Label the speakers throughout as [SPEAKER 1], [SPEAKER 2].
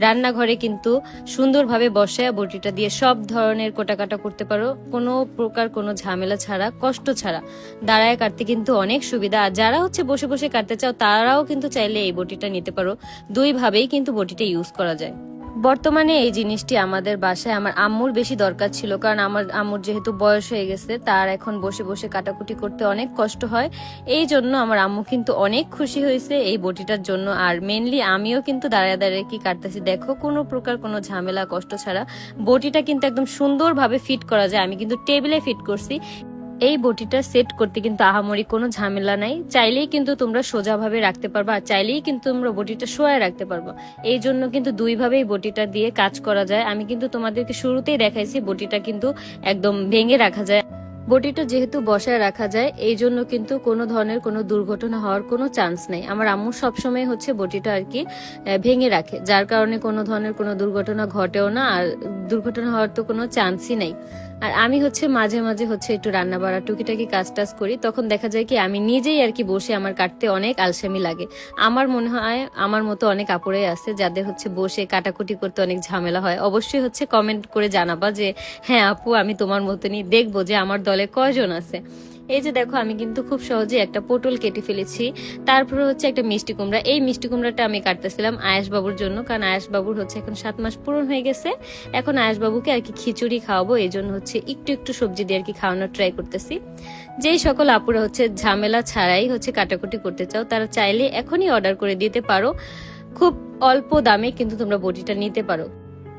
[SPEAKER 1] রান্নাঘরে কিন্তু সুন্দরভাবে বসে বটিটা দিয়ে সব ধরনের কোটাকাটা করতে পারো। কোনো প্রকার কোনো ঝামেলা ছাড়া, কষ্ট ছাড়া। দাঁড়ায় কাটতে কিন্তু অনেক সুবিধা। আর যারা হচ্ছে বসে বসে কাটতে চাও, তারাও কিন্তু চাইলে এই বটিটা নিতে পারো। দুইভাবেই কিন্তু বটিটা ইউজ করা যায়। বর্তমানে এই জিনিসটি আমাদের বাসায় আমার আম্মুর বেশি দরকার ছিল, কারণ আমার আম্মুর যেহেতু বয়স হয়ে গেছে, তার এখন বসে বসে কাটাকুটি করতে অনেক কষ্ট হয়। এই জন্য আমার আম্মু কিন্তু অনেক খুশি হয়েছে এই বটিটার জন্য, আর মেনলি আমিও কিন্তু দাঁড়ায় দাঁড়িয়ে কি কাটতেছি। দেখো, কোনো প্রকার কোনো ঝামেলা, কষ্ট ছাড়া বটিটা কিন্তু একদম সুন্দরভাবে ফিট করা যায়। আমি কিন্তু টেবিলে ফিট করছি। এই বটিটা সেট করতে কিন্তু আহামরি কোনো ঝামেলা নাই। চাইলেই কিন্তু তোমরা সোজাভাবে রাখতে পারবা, আর চাইলেই কিন্তু তোমরা বটিটা শোয়ায় রাখতে পারবা। এই জন্য কিন্তু দুইভাবেই বটিটা দিয়ে কাজ করা যায়। আমি কিন্তু তোমাদেরকে শুরুতেই দেখাইছি বটিটা কিন্তু একদম ভেঙে রাখা যায়। বটিটা যেহেতু বসায় রাখা যায়, এই জন্য কিন্তু কোনো ধরনের কোনো দুর্ঘটনা হওয়ার কোনো চান্স নেই। আমার আম্মু সবসময় হচ্ছে বটিটা আর কি ভেঙে রাখে, যার কারণে কোনো ধরনের কোনো দুর্ঘটনা ঘটেও না, আর দুর্ঘটনা হওয়ার তো কোনো চান্সই নেই। আর আমি হচ্ছে মাঝে মাঝে হচ্ছে একটু রান্না বাড়া টুকিটাকি কাজ টাজ করি, তখন দেখা যায় কি আমি নিজেই আর কি বসে আমার কাটতে অনেক আলসেমি লাগে। আমার মনে হয় আমার মতো অনেক আপুরাই আছে যাদের হচ্ছে বসে কাটাকুটি করতে অনেক ঝামেলা হয়। অবশ্যই হচ্ছে কমেন্ট করে জানাবা যে হ্যাঁ আপু, আমি তোমার মতনই দেখব যে আমার দলে কয়জন আছে? এই যে দেখো, আমি কিন্তু খুব সহজে একটা পটল কেটে ফেলেছি। তারপরে হচ্ছে একটা মিষ্টি কুমড়া। এই মিষ্টি কুমড়াটা আমি কাটতেছিলাম আয়াস বাবুর জন্য, কারণ আয়াস বাবুর হচ্ছে এখন সাত মাস পূরণ হয়ে গেছে। এখন আয়াস বাবুকে আর কি খিচুড়ি খাওয়াবো, এই জন্য হচ্ছে একটু একটু সবজি দিয়ে আর কি খাওয়ানোর ট্রাই করতেছি। যেই সকল আপুরা হচ্ছে ঝামেলা ছাড়াই হচ্ছে কাটাকুটি করতে চাও, তারা চাইলে এখনই অর্ডার করে দিতে পারো। খুব অল্প দামে কিন্তু তোমরা বটিটা নিতে পারো।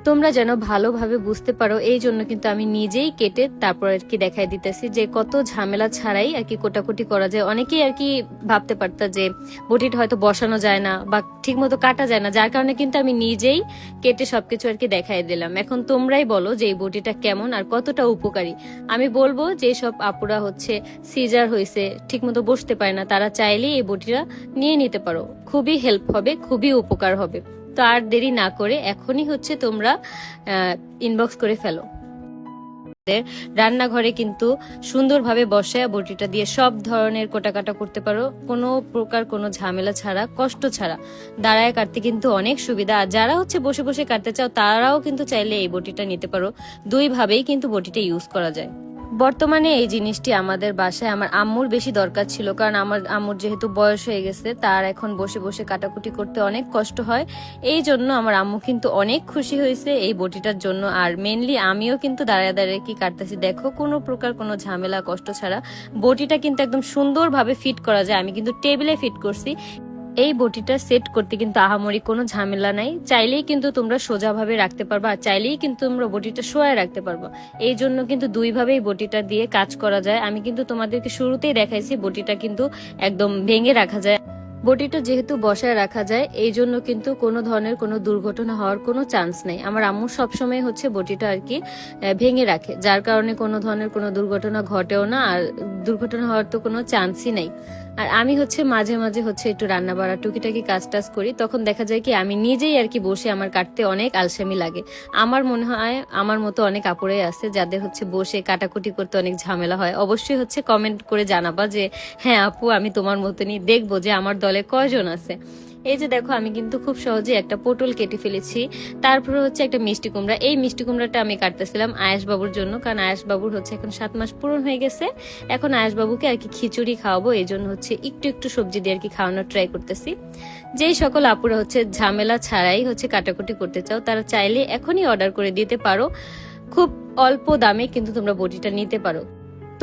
[SPEAKER 1] তোমরা যেন ভালোভাবে বুঝতে পারো, এই জন্য কিন্তু আমি নিজেই কেটে তারপর আর কি দেখাই দিতেছি যে কত ঝামেলা ছাড়াই আর কি কোটাকুটি করা যায়। অনেকেই আর কি ভাবতে পারতা যে বটিটা হয়তো বসানো যায় না বা ঠিক মতো কাটা যায় না, যার কারণে কিন্তু আমি নিজেই কেটে সবকিছু আর কি দেখাই দিলাম। এখন তোমরাই বলো যে এই বটিটা কেমন আর কতটা উপকারী। আমি বলব যে সব আপুরা হচ্ছে সিজার হয়েছে ঠিক মতো বসতে পারে না, তারা চাইলেই এই বটিটা নিয়ে নিতে পারো। খুবই হেল্প হবে, খুবই উপকার হবে। তো আর দেরি না করে এখনই হচ্ছে তোমরা ইনবক্স করে ফেলো। রান্নাঘরে কিন্তু সুন্দরভাবে বসে বটিটা দিয়ে সব ধরনের কোটাকাটা করতে পারো। কোনো প্রকার কোনো ঝামেলা ছাড়া, কষ্ট ছাড়া। দাঁড়ায় কাটতে কিন্তু অনেক সুবিধা। আর যারা হচ্ছে বসে বসে কাটতে চাও, তারাও কিন্তু চাইলে এই বটিটা নিতে পারো। দুই ভাবেই কিন্তু বটিটা ইউজ করা যায়। বর্তমানে এই জিনিসটি আমাদের বাসায় আমার আম্মুর বেশি দরকার ছিল, কারণ আমার আম্মুর যেহেতু বয়স হয়ে গেছে, তার এখন বসে বসে কাটাকুটি করতে অনেক কষ্ট হয়। এই জন্য আমার আম্মু কিন্তু অনেক খুশি হয়েছে এই বটিটার জন্য, আর মেনলি আমিও কিন্তু দাঁড়ায় দাঁড়িয়ে কি কাটতেছি। দেখো, কোনো প্রকার কোনো ঝামেলা, কষ্ট ছাড়া বটিটা কিন্তু একদম সুন্দরভাবে ফিট করা যায়। আমি কিন্তু টেবিলে ফিট করছি। এই বটিটা সেট করতে কিন্তু আহামরি কোনো ঝামেলা নাই। চাইলেই কিন্তু তোমরা সোজাভাবে রাখতে পারবা, আর চাইলেই কিন্তু তোমরা বটিটা শোয়ায় রাখতে পারবা। এই জন্য কিন্তু দুইভাবেই বটিটা দিয়ে কাজ করা যায়। আমি কিন্তু তোমাদেরকে শুরুতেই দেখাইছি বটিটা কিন্তু একদম ভেঙে রাখা যায়। বটিটা যেহেতু বসায় রাখা যায়, এই জন্য কিন্তু কোনো ধরনের কোনো দুর্ঘটনা হওয়ার কোনো চান্স নেই। আমার আম্মু সবসময় হচ্ছে বটিটা আর কি ভেঙে রাখে, যার কারণে কোনো ধরনের কোনো দুর্ঘটনা ঘটেও না, আর দুর্ঘটনা হওয়ার তো কোনো চান্সই নেই। আর আমি হচ্ছে মাঝে মাঝে হচ্ছে একটু রান্না বাড়া টুকিটাকি কাজ টাজ করি, তখন দেখা যায় কি আমি নিজেই আর কি বসে আমার কাটতে অনেক আলসামি লাগে। আমার মনে হয় আমার মতো অনেক আপুরাই আছে যাদের হচ্ছে বসে কাটাকুটি করতে অনেক ঝামেলা হয়। অবশ্যই হচ্ছে কমেন্ট করে জানাবা যে হ্যাঁ আপু, আমি তোমার মতনই দেখব যে আমার দলে কয়জন আছে? এই যে দেখো, আমি কিন্তু খুব সহজে একটা পটল কেটে ফেলেছি। তারপরে হচ্ছে একটা মিষ্টি কুমড়া। এই মিষ্টি কুমড়াটা আমি কাটতেছিলাম আয়াস বাবুর জন্য, কারণ আয়াস বাবুর হচ্ছে এখন সাত মাস পূরণ হয়ে গেছে। এখন আয়াস বাবুকে আর কি খিচুড়ি খাওয়াবো, এই জন্য হচ্ছে একটু একটু সবজি দিয়ে আর কি খাওয়ানোর ট্রাই করতেছি। যেই সকল আপুরা হচ্ছে ঝামেলা ছাড়াই হচ্ছে কাটাকুটি করতে চাও, তারা চাইলে এখনই অর্ডার করে দিতে পারো। খুব অল্প দামে কিন্তু তোমরা বটিটা নিতে পারো।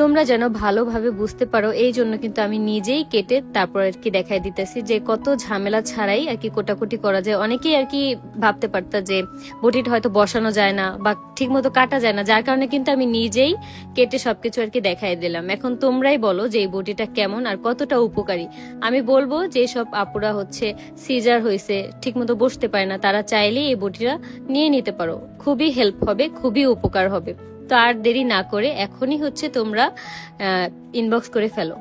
[SPEAKER 1] তোমরা যেন ভালোভাবে বুঝতে পারো, এই জন্য কিন্তু আমি নিজেই কেটে তারপর আর কি দেখাই দিতেছি যে কত ঝামেলা ছাড়াই আর কি কোটাকুটি করা যায়। অনেকেই আর কি ভাবতে পারতা যে বটিটা হয়তো বসানো যায় না বা ঠিক মতো কাটা যায় না, যার কারণে কিন্তু আমি নিজেই কেটে সবকিছু আর কি দেখাই দিলাম। এখন তোমরাই বলো যে এই বটিটা কেমন আর কতটা উপকারী। আমি বলব যে সব আপুরা হচ্ছে সিজার হয়েছে ঠিক মতো বসতে পারে না, তারা চাইলেই এই বটিটা নিয়ে নিতে পারো। খুবই হেল্প হবে, খুবই উপকার হবে। তো আর দেরি না করে এখনই হচ্ছে তোমরা ইনবক্স করে ফেলো।